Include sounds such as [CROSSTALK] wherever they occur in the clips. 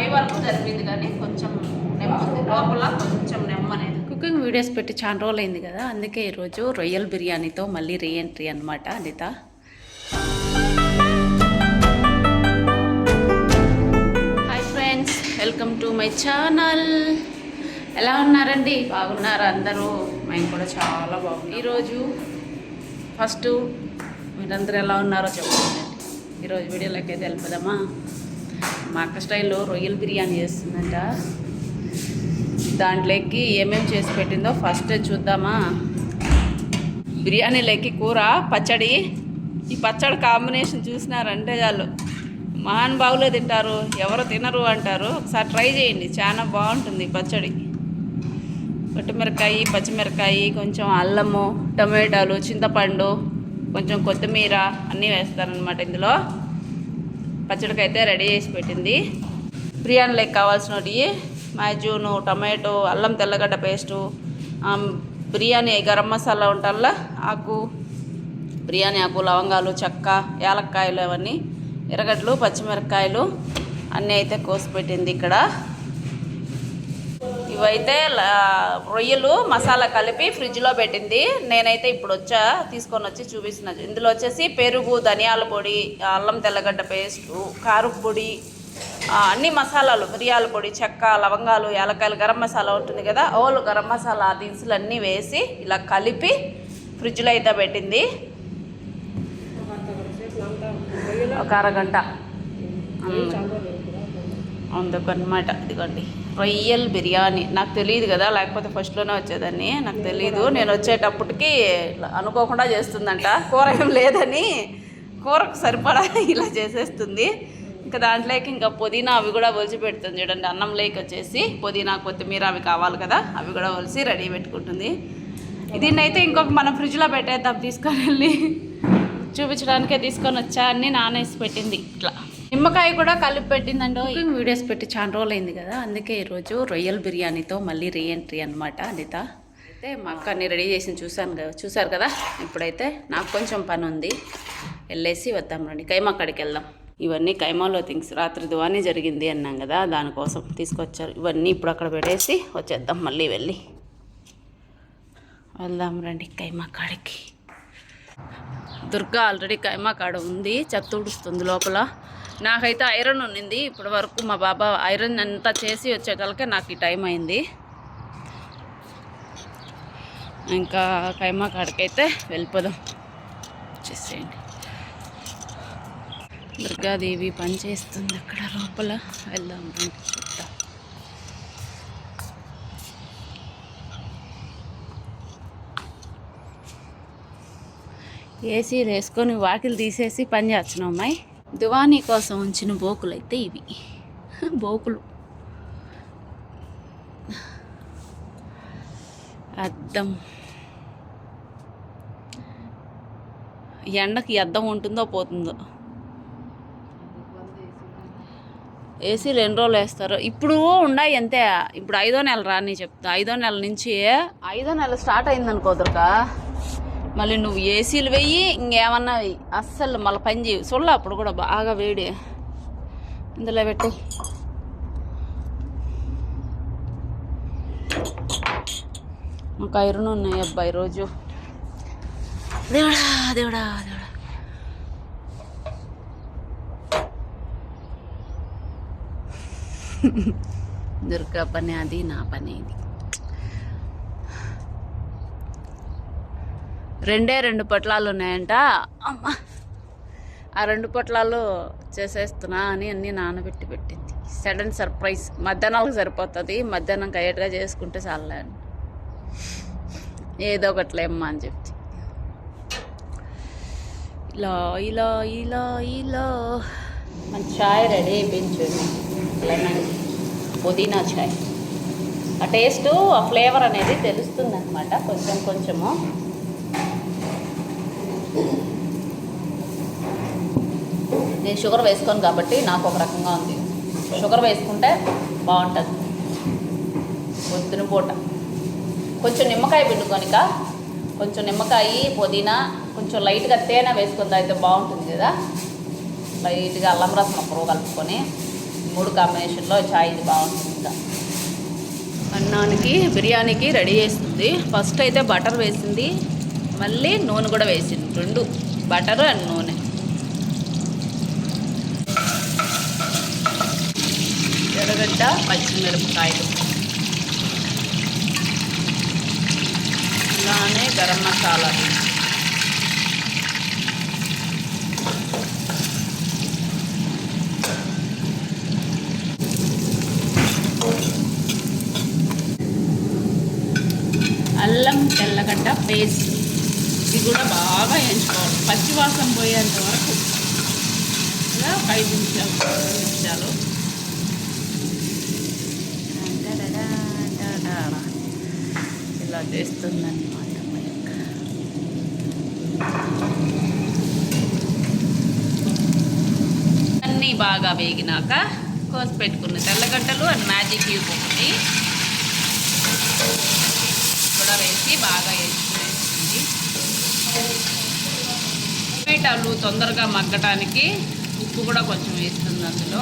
పై వరకు జరిగింది కానీ కొంచెం నెమ్మది లోపల కొంచెం నెమ్మనేది కుకింగ్ వీడియోస్ పెట్టి చాలా రోజులు అయింది కదా అందుకే ఈరోజు రొయ్యల్ బిర్యానీతో మళ్ళీ రీఎంట్రీ అనమాట Anitha. Hi friends welcome to my channel ఎలా ఉన్నారండి? బాగున్నారా అందరూ? మేము కూడా చాలా బాగున్నాం. ఈరోజు ఫస్ట్ మీరందరూ ఎలా ఉన్నారో చెప్పండి. ఈరోజు వీడియోలోకి అయితే వెళ్ళిపోదామా? మా అక్క స్టైల్లో రొయ్యల బిర్యానీ చేస్తుందంట. దాంట్లోకి ఏమేమి చేసి పెట్టిందో ఫస్ట్ చూద్దామా. బిర్యానీలోకి కూర పచ్చడి. ఈ పచ్చడి కాంబినేషన్ చూసినారంటే చాలు. మహానుభావులే తింటారు ఎవరు తినరు అంటారు. ఒకసారి ట్రై చేయండి చాలా బాగుంటుంది పచ్చడి. పచ్చిమిరకాయ పచ్చిమిరకాయ కొంచెం అల్లము టమాటాలు చింతపండు కొంచెం కొత్తిమీర అన్నీ వేస్తారనమాట ఇందులో. పచ్చడికి అయితే రెడీ చేసి పెట్టింది. బిర్యానీలోకి కావాల్సినవి మ్యాజూను టమాటో అల్లం తెల్లగడ్డ పేస్టు బిర్యానీ గరం మసాలా ఉంటల్లా ఆకు బిర్యానీ ఆకు లవంగాలు చెక్క యాలక్కాయలు అవన్నీ ఎర్రగడ్డలు పచ్చిమిరపకాయలు అన్నీ అయితే కోసి పెట్టింది ఇక్కడ. ఇవైతే రొయ్యలు మసాలా కలిపి ఫ్రిడ్జ్లో పెట్టింది. నేనైతే ఇప్పుడు వచ్చా తీసుకొని వచ్చి చూపిస్తున్నా. ఇందులో వచ్చేసి పెరుగు ధనియాల పొడి అల్లం తెల్లగడ్డ పేస్టు కారం పొడి అన్ని మసాలాలు మిరియాల పొడి చెక్క లవంగాలు యాలక్కాయలు గరం మసాలా ఉంటుంది కదా ఓలు గరం మసాలా దినుసులు అన్నీ వేసి ఇలా కలిపి ఫ్రిడ్జ్లో అయితే పెట్టింది. ఒక అరగంట. అందుకనమాట ఇదిగోండి. రొయ్యల్ బిర్యానీ. నాకు తెలియదు కదా లేకపోతే ఫస్ట్లోనే వచ్చేదాన్ని. నాకు తెలియదు నేను వచ్చేటప్పటికి ఇట్లా అనుకోకుండా చేస్తుందంట. కూర ఏం లేదని కూరకు సరిపడా ఇలా చేసేస్తుంది. ఇంకా దాంట్లోకి ఇంకా పుదీనా అవి కూడా ఒలిచి పెడుతుంది చూడండి. అన్నం లేక వచ్చేసి పుదీనా కొత్తిమీర అవి కావాలి కదా అవి కూడా ఒలిసి రెడీ పెట్టుకుంటుంది. దీన్నైతే ఇంకొక మనం ఫ్రిడ్జ్లో పెట్టేద్దాం తీసుకొని వెళ్ళి. చూపించడానికే తీసుకొని వచ్చా అన్ని నానేసి పెట్టింది ఇట్లా. నిమ్మకాయ కూడా కలిపి పెట్టిందండి. కుకింగ్ వీడియోస్ పెట్టి చాలా రోజులు అయింది కదా అందుకే ఈరోజు రొయ్యల్ బిర్యానీతో మళ్ళీ రీఎంట్రీ అనమాట అనిత. అయితే మా అక్క అన్ని రెడీ చేసి చూసాను కదా చూసారు కదా? ఇప్పుడైతే నాకు కొంచెం పని ఉంది. వెళ్ళేసి వద్దాం రండి. కైమా అక్కడికి వెళ్దాం. ఇవన్నీ కైమాలో థింగ్స్. రాత్రి దువానే జరిగింది అన్నాం కదా దానికోసం తీసుకొచ్చారు. ఇవన్నీ ఇప్పుడు అక్కడ పెట్టేసి వచ్చేద్దాం మళ్ళీ వెళ్ళి. వెళ్దాం రండి కైమా కాడికి. దుర్గా ఆల్రెడీ కైమా కాడ ఉంది చెత్త ఉడుస్తుంది లోపల. నాకైతే ఐరన్ ఉన్నింది. ఇప్పటి వరకు మా బాబా ఐరన్ అంతా చేసి వచ్చేకలకే నాకు ఈ టైం అయింది. ఇంకా కైమా కాడికైతే వెళ్ళిపోదాం. చేసేయండి దుర్గాదేవి పని చేస్తుంది అక్కడ లోపల. వెళ్దాం చూద్దాం. ఏసీలు వేసుకొని వాకిలు తీసేసి పని చేస్తున్నాం అమ్మాయి. దివానీ కోసం ఉంచిన బోకులు అయితే ఇవి. బోకులు. అద్దం. ఎండకి అద్దం ఉంటుందో పోతుందో. ఏసీ రెండు రోజులు వేస్తారు. ఇప్పుడు ఉన్నాయి అంతే. ఇప్పుడు ఐదో నెల రాని చెప్తా. ఐదో నెల నుంచి ఐదో నెల స్టార్ట్ అయిందనుకోదురుకా మళ్ళీ నువ్వు ఏసీలు వెయ్యి ఇంకేమన్నా వెయ్యి. అస్సలు మళ్ళీ పని చేయవు. చూడలే అప్పుడు కూడా బాగా వేడి. ఇందులో పెట్టు. ఒక ఐరన్ ఉన్నాయి అబ్బాయి రోజు దేవుడా దేవుడా దేవుడా. [LAUGHS] దుర్గా పని అది నా పని ఇది. రెండే రెండు పొట్లాలు ఉన్నాయంట. అమ్మ ఆ రెండు పొట్లాలు చేసేస్తున్నా అని అన్నీ నానబెట్టి పెట్టింది. సడన్ సర్ప్రైజ్ మధ్యాహ్నాలకు సరిపోతుంది. మధ్యాహ్నం కయ్యటగా చేసుకుంటే చాలా ఏదో ఒకట్లేమ్మా అని చెప్తే ఇలా ఇలా ఇలా ఇలా. మన చాయ్ రెడీ అయిపోయింది లెమన్ పుదీనా చాయ్. ఆ టేస్ట్ ఆ ఫ్లేవర్ అనేది తెలుస్తుంది అనమాట కొంచెం కొంచెము. నేను షుగర్ వేసుకోను కాబట్టి నాకు ఒక రకంగా ఉంది. షుగర్ వేసుకుంటే బాగుంటుంది. పొద్దున పూట. కొంచెం నిమ్మకాయ పిండుకొనిక కొంచెం నిమ్మకాయ పుదీనా కొంచెం లైట్గా తేనె వేసుకుంది అయితే బాగుంటుంది కదా. లైట్గా అల్లం రసం ఒకరు కలుపుకొని మూడు కాంబినేషన్లో చాయ్ ఇది బాగుంటుంది ఇంకా. అన్నానికి బిర్యానీకి రెడీ చేస్తుంది ఫస్ట్ అయితే బటర్ వేసింది. మళ్ళీ నూనె కూడా వేసింది. రెండు. బటర్ అండ్ నూనె. ఎర్రగడ్డ పచ్చిమిరపకాయలు. అలానే గరం మసాలా అల్లం తెల్లగడ్డ పేస్ట్. ఇది కూడా బాగా ఎంచుకోవాలి. పచ్చి వాసన పోయేంత వరకు ఇలా ఐదు నిమిషాలు పది నిమిషాలు. ఇలా చేస్తుందన్నమాట అన్నీ బాగా వేగినాక కోసి పెట్టుకున్న తెల్లగడ్డలు అండ్ మ్యాజిక్ క్యూబ్ ఒకటి కూడా వేసి బాగా వేసి టమాటాలు తొందరగా మగ్గటానికి ఉప్పు కూడా కొంచెం వేస్తుంది అందులో.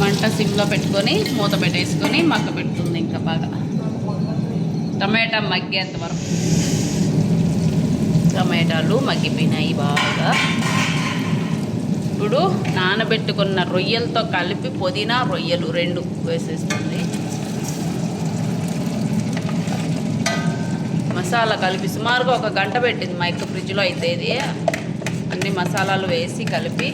మంట సిమ్లో పెట్టుకొని మూత పెట్టేసుకొని మగ్గ పెడుతుంది ఇంకా బాగా. టమాటా మగ్గేంత వరకు. టమాటాలు మగ్గిపోయినాయి బాగా. ఇప్పుడు నానబెట్టుకున్న రొయ్యలతో కలిపి పుదీనా రొయ్యలు రెండు వేసేస్తుంది. మసాలా కలిపి సుమారుగా ఒక గంట పెట్టింది మా యొక్క ఫ్రిడ్జ్లో అయితే ఇది. అన్ని మసాలాలు వేసి కలిపి.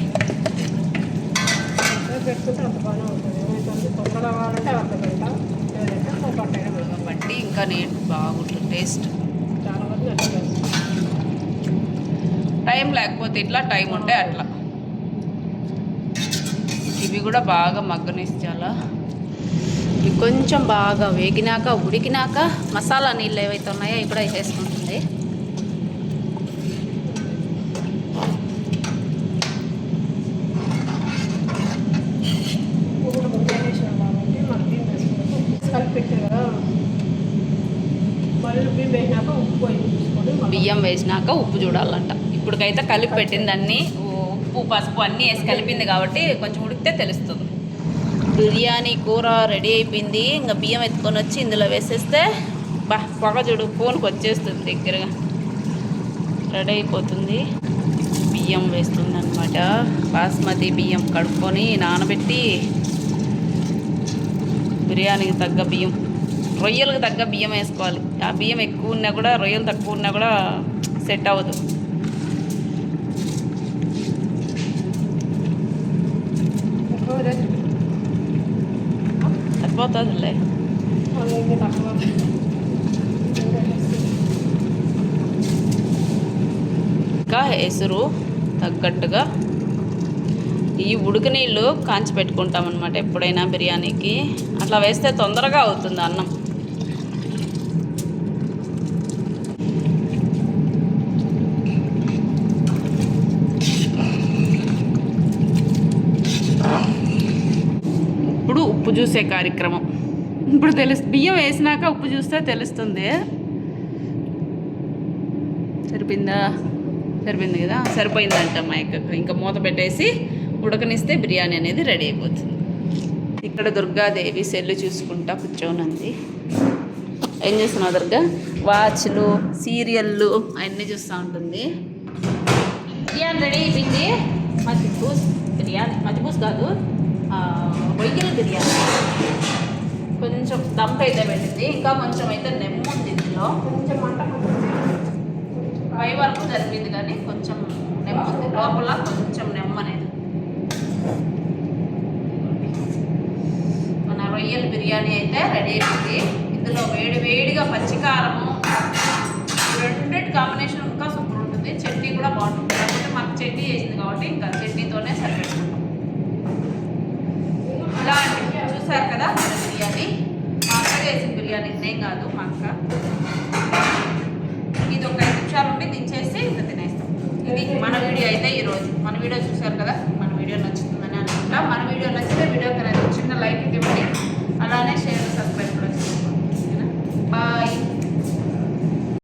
బట్టి ఇంకా నేను బాగుంటుంది టేస్ట్. టైం లేకపోతే ఇట్లా టైం ఉంటే అట్లా. ఇవి కూడా బాగా మగ్గనిచ్చాలా. ఇవి కొంచెం బాగా వేగినాక ఉడికినాక మసాలా నీళ్ళు ఏవైతే ఉన్నాయో ఇవి కూడా వేసేసుకుంటుంది బియ్యం వేసినాక ఉప్పు బియ్యం వేసినాక ఉప్పు చూడాలంట. ఇప్పటికైతే కలిపి పెట్టింది అన్నీ ఉప్పు పసుపు అన్నీ వేసి కలిపింది కాబట్టి కొంచెం ఉడికితే తెలుస్తుంది. బిర్యానీ కూర రెడీ అయిపోయింది. ఇంకా బియ్యం ఎత్తుకొని వచ్చి ఇందులో వేసేస్తే బా పొగ చూడు ఫోన్కి వచ్చేస్తుంది దగ్గరగా. రెడీ అయిపోతుంది. బియ్యం వేస్తుందనమాట బాస్మతి బియ్యం కడుక్కొని నానబెట్టి బిర్యానీకి తగ్గ బియ్యం రొయ్యలకు తగ్గ బియ్యం వేసుకోవాలి. ఆ బియ్యం ఎక్కువ ఉన్నా కూడా రొయ్యలు తక్కువ ఉన్నా కూడా సెట్ అవ్వదు ఎక్కువ రేటు. సరిపోతుందిలే ఇంకా ఇంకా ఎసురు తగ్గట్టుగా ఈ ఉడికి నీళ్ళు కాంచి పెట్టుకుంటామన్నమాట ఎప్పుడైనా బిర్యానీకి. అట్లా వేస్తే తొందరగా అవుతుంది అన్నం ఇప్పుడు ఉప్పు చూసే కార్యక్రమం. ఇప్పుడు తెలుసు బియ్యం వేసినాక ఉప్పు చూస్తే తెలుస్తుంది. సరిపోయిందా? సరిపోయింది కదా? సరిపోయిందంట మా యొక్క ఇంకా మూత పెట్టేసి ఉడకనిస్తే బిర్యానీ అనేది రెడీ అయిపోతుంది. ఇక్కడ దుర్గాదేవి సెల్లు చూసుకుంటా కూర్చోనుంది. ఏం చేస్తున్నావు దుర్గా? వాచ్లు సీరియళ్ళు అవన్నీ చూస్తూ ఉంటుంది. బిర్యానీ రెడీ అయిపోయింది. మజ్జిపూస్ బిర్యానీ మజ్జిపూస్ కాదు. రొయ్యల బిర్యానీ. కొంచెం దమ్ అయితే పెట్టింది. ఇంకా కొంచెం అయితే నెమ్ముంది ఇందులో. కొంచెం మంట పై వరకు జరిపింది కానీ కొంచెం నెమ్మ ఉంది. లోపల కొంచెం నెమ్మ అనేది మన రొయ్యల బిర్యానీ అయితే రెడీ అయిపోయింది. ఇందులో వేడి వేడిగా పచ్చికారము రెండింటి కాంబినేషన్ ఇంకా సూపర్ ఉంటుంది. చట్నీ కూడా బాగుంటుంది. కాకపోతే మాకు చట్నీ చేసింది కాబట్టి ఇంకా చట్నీతోనే సరిపెట్టుకుంటాం ఎలా అంటే చూసారు కదా మన బిర్యానీ. మా అక్క చేసిన బిర్యానీ ఇదేం కాదు మా అక్క. ఇది ఒక ఐదు నిమిషాలు ఉండి దించేసి ఇంకా తినేస్తాం. ఇది మన వీడియో అయితే ఈరోజు మన వీడియో చూసారు కదా మన వీడియో నచ్చుతుందని అనుకుంటా. మన వీడియో నచ్చితే వీడియో కన్నా చిన్న లైక్ ఇవ్వండి. అలానే షేర్ సబ్స్క్రైబ్